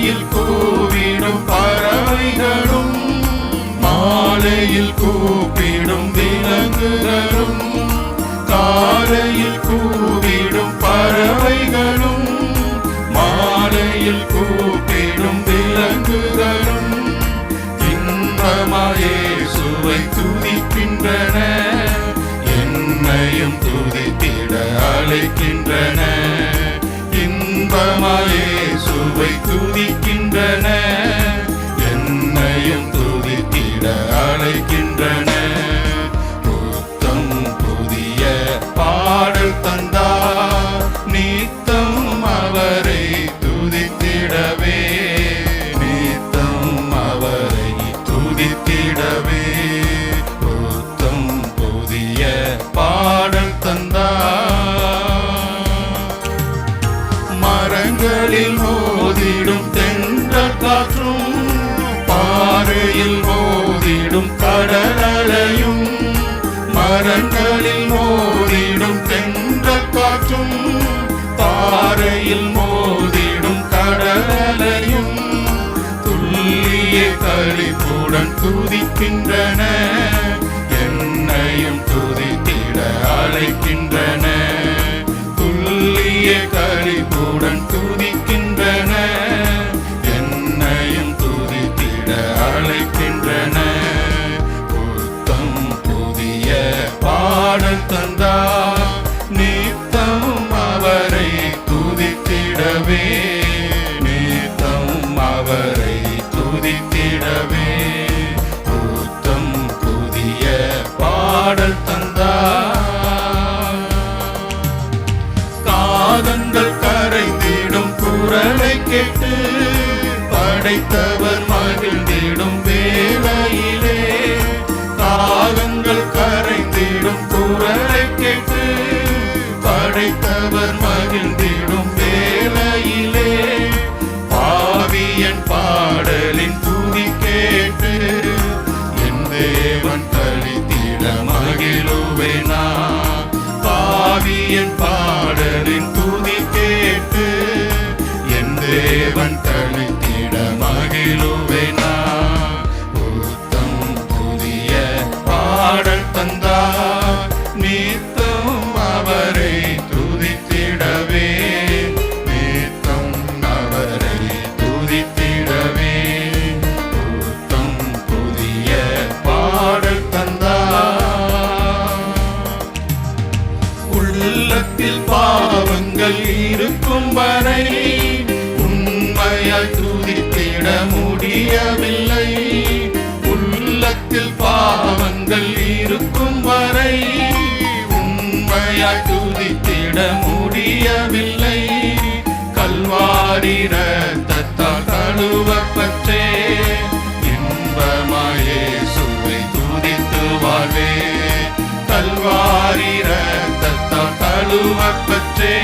மாலையில் கூவிடும் பறவைகளும் மாலையில் கூப்பிடும் விலங்குகளும் காலையில் கூவிடும் பறவைகளும் மாலையில் கூப்பிடும் விலங்குகளும். இன்பமாயே சுவை துதிக்கின்றன என்னையும் துதித்திட அழைக்கின்றன. சுவை துதிக்கின்றன. என்னையும் துதித்திட அழைக்கின்றன. காற்றும் பாறையில் மோதிடும் கடலையும் மரங்களில் மோதிடும் தென்ற காற்றும் பாறையில் மோதிடும் கடலையும் துல்லிய கழிப்புடன் துதிக்கின்றன என்னையும் துதித்திட அழைக்கின்றன. படைத்தவர் மகிழ்ந்திடும் வேலையிலே காலங்கள் கரைந்திடும் குரலை கேட்டு படைத்தவர் மகிழ்ந்திடும் வேலையிலே பாவியன் பாடலின் துதி கேட்டு என் தேவன் கழித்திட மகிழுவேனா. பாவியன் பாடல் தந்தார் தந்தா நீத்தம் அவரை துதித்திடவே. நீத்தம் அவரை துதித்திடவே. புத்தம் புதிய பாடல் தந்தார். உள்ளத்தில் பாவங்கள் இருக்கும் வரை உண்மையாய் துதித்திட முடியவில்லை. பாவங்கள் இருக்கும் வரை உண்மையாய் துதித்திட முடியவில்லை. கல்வாரி ரத்தத்தால் கழுவப்பற்றே இன்பமாயே சுவை துதித்து வாழ்வே. கல்வாரி ரத்தத்தால் கழுவப்பற்றே